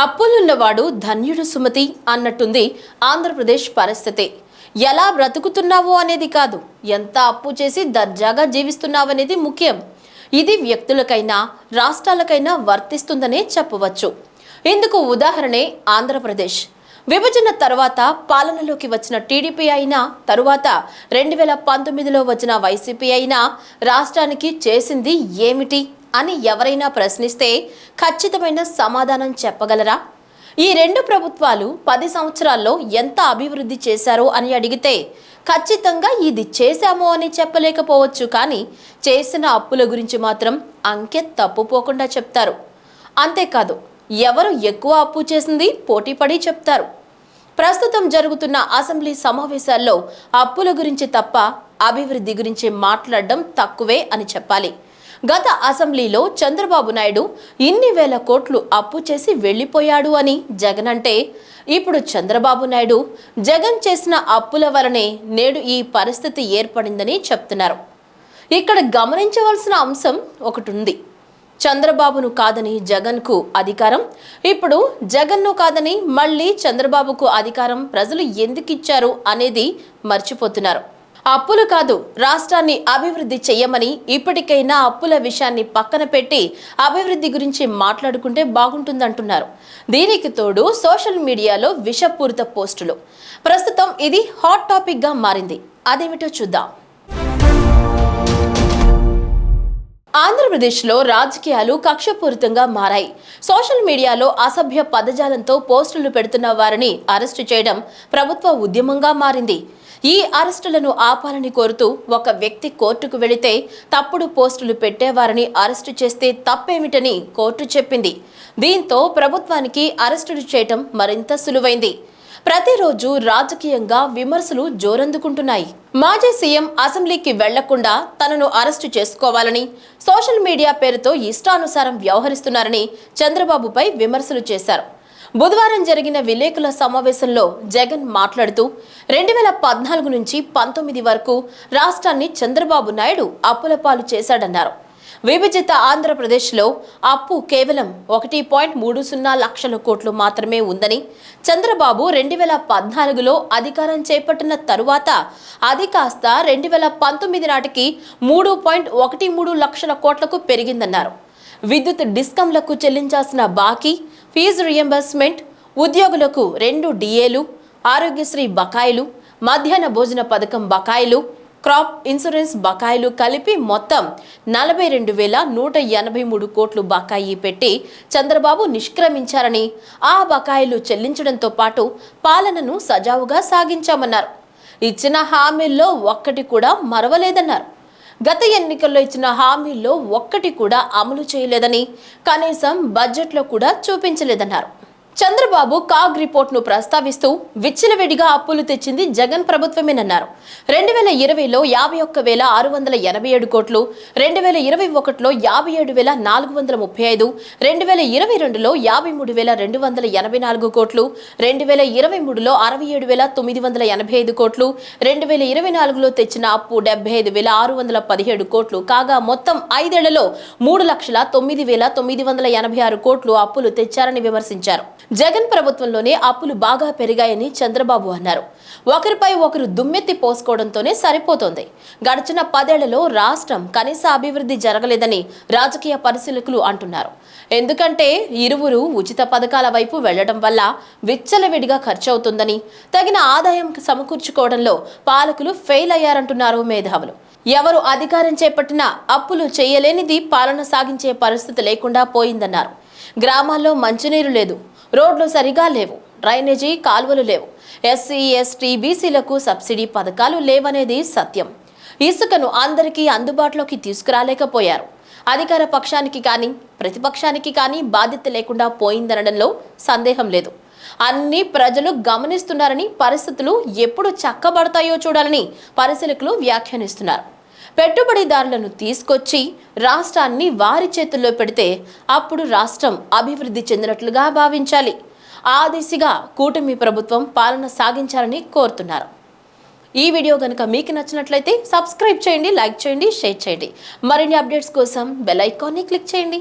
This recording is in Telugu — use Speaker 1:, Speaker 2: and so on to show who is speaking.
Speaker 1: అప్పులున్నవాడు ధన్యుడు సుమతి అన్నట్టుంది ఆంధ్రప్రదేశ్ పరిస్థితి. ఎలా బ్రతుకుతున్నావు అనేది కాదు ఎంత అప్పు చేసి దర్జాగా జీవిస్తున్నావు అనేది ముఖ్యం. ఇది వ్యక్తులకైనా రాష్ట్రాలకైనా వర్తిస్తుందనే చెప్పవచ్చు. ఇందుకు ఉదాహరణే ఆంధ్రప్రదేశ్. విభజన తర్వాత పాలనలోకి వచ్చిన టీడీపీ అయినా తరువాత రెండు వేల పంతొమ్మిదిలో వచ్చిన వైసీపీ అయినా రాష్ట్రానికి చేసింది ఏమిటి? అని ఎవరైనా ప్రశ్నిస్తే ఖచ్చితమైన సమాధానం చెప్పగలరా? ఈ రెండు ప్రభుత్వాలు పది సంవత్సరాల్లో ఎంత అభివృద్ధి చేశారో అని అడిగితే ఖచ్చితంగా ఇది చేశాము అని చెప్పలేకపోవచ్చు. కానీ చేసిన అప్పుల గురించి మాత్రం అంకె తప్పుపోకుండా చెప్తారు. అంతేకాదు ఎవరు ఎక్కువ అప్పు చేసింది పోటీపడి చెప్తారు. ప్రస్తుతం జరుగుతున్న అసెంబ్లీ సమావేశాల్లో అప్పుల గురించి తప్ప అభివృద్ధి గురించి మాట్లాడడం తక్కువే అని చెప్పాలి. గత అసెంబ్లీలో చంద్రబాబు నాయుడు ఇన్ని వేల కోట్లు అప్పు చేసి వెళ్ళిపోయాడు అని జగన్ అంటే ఇప్పుడు చంద్రబాబు నాయుడు జగన్ చేసిన అప్పుల వలనే నేడు ఈ పరిస్థితి ఏర్పడిందని చెప్తున్నారు. ఇక్కడ గమనించవలసిన అంశం ఒకటి ఉంది చంద్రబాబును కాదని జగన్కు అధికారం ఇప్పుడు జగన్ను కాదని మళ్ళీ చంద్రబాబుకు అధికారం ప్రజలు ఎందుకు ఇచ్చారు అనేది మర్చిపోతున్నారు. అప్పులు కాదు రాష్ట్రాన్ని అభివృద్ధి చెయ్యమని ఇప్పటికైనా అప్పుల విషయాన్ని పక్కన పెట్టి అభివృద్ధి గురించి మాట్లాడుకుంటే బాగుంటుందంటున్నారు. దీనికి తోడు సోషల్ మీడియాలో విషపూరిత పోస్టులు. ప్రస్తుతం ఇది హాట్ టాపిక్గా మారింది. అదేమిటో చూద్దాం. ఆంధ్రప్రదేశ్లో రాజకీయాలు కక్షపూరితంగా మారాయి. సోషల్ మీడియాలో అసభ్య పదజాలంతో పోస్టులు పెడుతున్న వారిని అరెస్టు చేయడం ప్రభుత్వ ఉద్యమంగా మారింది. ఈ అరెస్టులను ఆపాలని కోరుతూ ఒక వ్యక్తి కోర్టుకు వెళితే తప్పుడు పోస్టులు పెట్టేవారిని అరెస్టు చేస్తే తప్పేమిటని కోర్టు చెప్పింది. దీంతో ప్రభుత్వానికి అరెస్టులు చేయటం మరింత సులువైంది. ప్రతిరోజు రాజకీయంగా విమర్శలు జోరందుకుంటున్నాయి. మాజీ సీఎం అసెంబ్లీకి వెళ్ళకుండా తనను అరెస్టు చేసుకోవాలని సోషల్ మీడియా పేరుతో ఇష్టానుసారం వ్యవహరిస్తున్నారని చంద్రబాబుపై విమర్శలు చేశారు. బుధవారం జరిగిన విలేకరుల సమావేశంలో జగన్ మాట్లాడుతూ రెండు వేల పద్నాలుగు నుంచి పంతొమ్మిది వరకు రాష్ట్రాన్ని చంద్రబాబు నాయుడు అప్పులపాలు చేశాడన్నారు. విభజిత ఆంధ్రప్రదేశ్లో అప్పు కేవలం ఒకటి పాయింట్ మూడు సున్నా లక్షల కోట్లు మాత్రమే ఉందని చంద్రబాబు రెండు వేల పద్నాలుగులో అధికారం చేపట్టిన తరువాత అది కాస్త రెండు వేల పంతొమ్మిది నాటికి మూడు పాయింట్ ఒకటి మూడు లక్షల కోట్లకు పెరిగిందన్నారు. విద్యుత్ డిస్కంలకు చెల్లించాల్సిన బాకీ ఫీజు రియంబర్స్మెంట్ ఉద్యోగులకు రెండు డిఏలు ఆరోగ్యశ్రీ బకాయిలు మధ్యాహ్న భోజన పథకం బకాయిలు క్రాప్ ఇన్సూరెన్స్ బకాయిలు కలిపి మొత్తం నలభై రెండు వేల నూట ఎనభై మూడు కోట్లు బకాయి పెట్టి చంద్రబాబు నిష్క్రమించారని ఆ బకాయిలు చెల్లించడంతో పాటు పాలనను సజావుగా సాగించామన్నారు. ఇచ్చిన హామీల్లో ఒక్కటి కూడా మరవలేదన్నారు. గత ఎన్నికల్లో ఇచ్చిన హామీల్లో ఒక్కటి కూడా అమలు చేయలేదని కనీసం బడ్జెట్లో కూడా చూపించలేదన్నారు. చంద్రబాబు కాగ్ రిపోర్ట్ను ప్రస్తావిస్తూ విచ్చలవిడిగా అప్పులు తెచ్చింది జగన్ ప్రభుత్వమేనన్నారు. రెండు వేల ఇరవైలో యాభై ఒక్క వేల ఆరు వందల ఎనభై ఏడు కోట్లు రెండు వేల ఇరవై ఒకటిలో యాభై ఏడు వేల నాలుగు వందల ముప్పై ఐదు రెండు వేల ఇరవై రెండులో యాభై మూడు వేల రెండు వందల ఎనభై నాలుగు కోట్లు రెండు వేల ఇరవై మూడులో అరవై ఏడు వేల తొమ్మిది వందల ఎనభై ఐదు కోట్లు రెండు వేల ఇరవై నాలుగులో తెచ్చిన అప్పు డెబ్బై ఐదు వేల ఆరు వందల పదిహేడు కోట్లు. కాగా మొత్తం ఐదేళ్ళలో మూడు లక్షల తొమ్మిది వేల తొమ్మిది వందల ఎనభై ఆరు కోట్లు అప్పులు తెచ్చారని విమర్శించారు. జగన్ ప్రభుత్వంలోనే అప్పులు బాగా పెరిగాయని చంద్రబాబు అన్నారు. ఒకరిపై ఒకరు దుమ్మెత్తి పోసుకోవడంతోనే సరిపోతోంది. గడిచిన పదేళ్ళలో రాష్ట్రం కనీస అభివృద్ధి జరగలేదని రాజకీయ పరిశీలకులు అంటున్నారు. ఎందుకంటే ఇరువురు ఉచిత పథకాల వైపు వెళ్ళడం వల్ల విచ్చలవిడిగా ఖర్చవుతుందని తగిన ఆదాయం సమకూర్చుకోవడంలో పాలకులు ఫెయిల్ అయ్యారంటున్నారు మేధావులు. ఎవరు అధికారం చేపట్టినా అప్పులు చేయలేనిది పాలన సాగించే పరిస్థితి లేకుండా పోయిందన్నారు. గ్రామాల్లో మంచినీరు లేదు. రోడ్లు సరిగా లేవు. డ్రైనేజీ కాలువలు లేవు. ఎస్సీ ఎస్టీ బీసీలకు సబ్సిడీ పథకాలు లేవనేది సత్యం. ఇసుకను అందరికీ అందుబాటులోకి తీసుకురాలేకపోయారు. అధికార పక్షానికి కానీ ప్రతిపక్షానికి కానీ బాధ్యత లేకుండా పోయిందనడంలో సందేహం లేదు. అన్ని ప్రజలు గమనిస్తున్నారని పరిస్థితులు ఎప్పుడు చక్కబడతాయో చూడాలని పరిశీలకులు వ్యాఖ్యానిస్తున్నారు. పెట్టుబడిదారులను తీసుకొచ్చి రాష్ట్రాన్ని వారి చేతుల్లో పెడితే అప్పుడు రాష్ట్రం అభివృద్ధి చెందినట్లుగా భావించాలి. ఆ దిశగా కూటమి ప్రభుత్వం పాలన సాగించాలని కోరుతున్నారు. ఈ వీడియో కనుక మీకు నచ్చినట్లయితే సబ్స్క్రైబ్ చేయండి లైక్ చేయండి షేర్ చేయండి. మరిన్ని అప్డేట్స్ కోసం బెల్ ఐకాన్ని క్లిక్ చేయండి.